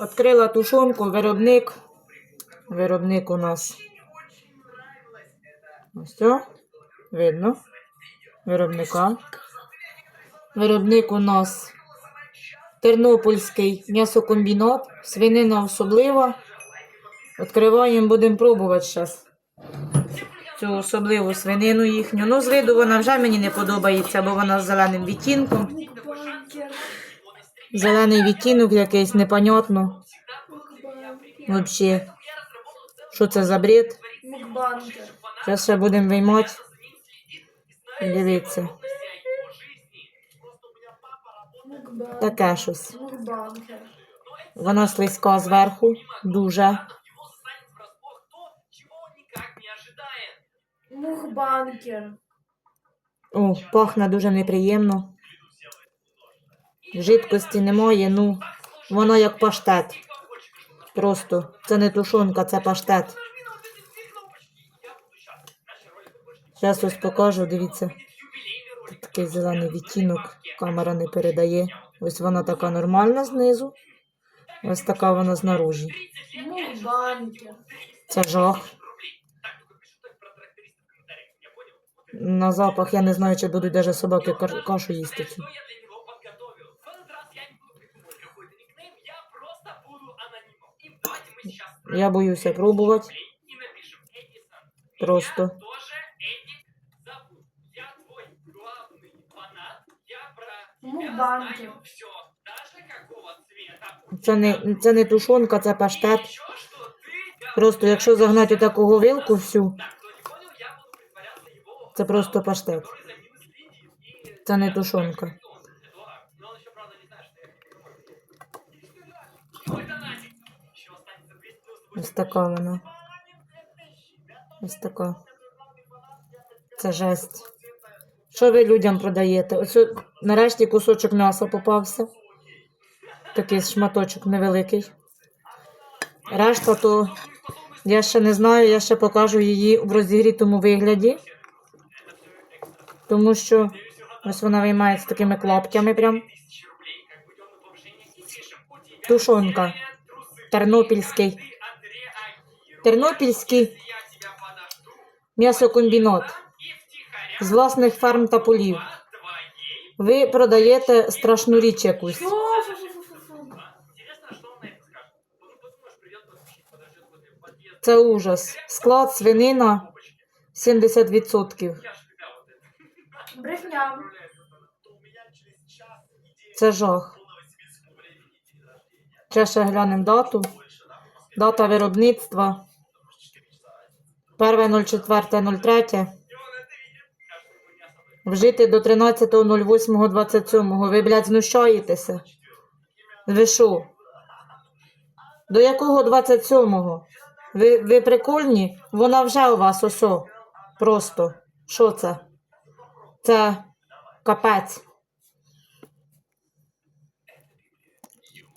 Відкрила тушонку, виробник. Виробник у нас. Ось це. Видно. Виробника. Виробник у нас Тернопільський м'ясокомбінат. Свинина особлива. Відкриваємо, будемо пробувати зараз. Цю особливу свинину їхню. Ну, з виду вона вже мені не подобається, бо вона з зеленим відтінком. Зелений відтінок якийсь непонятно. Взагалі. Що це за бред? Зараз ще будемо виймати. Дивіться. Таке щось. Вона слизька зверху. Дуже. Мукбанкер. О, пахне дуже неприємно. Жидкості немає, ну, воно як паштет. Просто. Це не тушонка, це паштет. Зараз ось покажу, дивіться. Тут такий зелений відтінок, камера не передає. Ось вона така нормальна знизу. Ось така вона знаружі. Це жах. На запах я не знаю, чи будуть даже собаки кашу їсти. цю. Я боюся пробувати. Просто. Мукбанкер. Це не, це не тушонка, це паштет. Просто якщо загнати такого вилку всю, це просто паштет. Це не тушонка. Ось така вона. Ось така. Це жесть. Що ви людям продаєте? Ось нарешті кусочок м'яса попався. Такий шматочок невеликий. Решта то я ще не знаю, я ще покажу її в розігрітому вигляді. Тому що ось вона виймається такими клаптями прям. Тушонка. Тернопільський. Тернопільський м'ясокомбінат з власних ферм та полів. Ви продаєте страшну річ якусь. Це ужас. Склад свинина 70%. Брехня. Це жах. Ще глянемо дату. Дата виробництва. 1.04.03. Вжити до 13.08.27. Ви, блядь, знущаєтеся? Ви що? До якого 27-го? Ви, ви прикольні? Вона вже у вас осо. Просто. Що це? Це капець.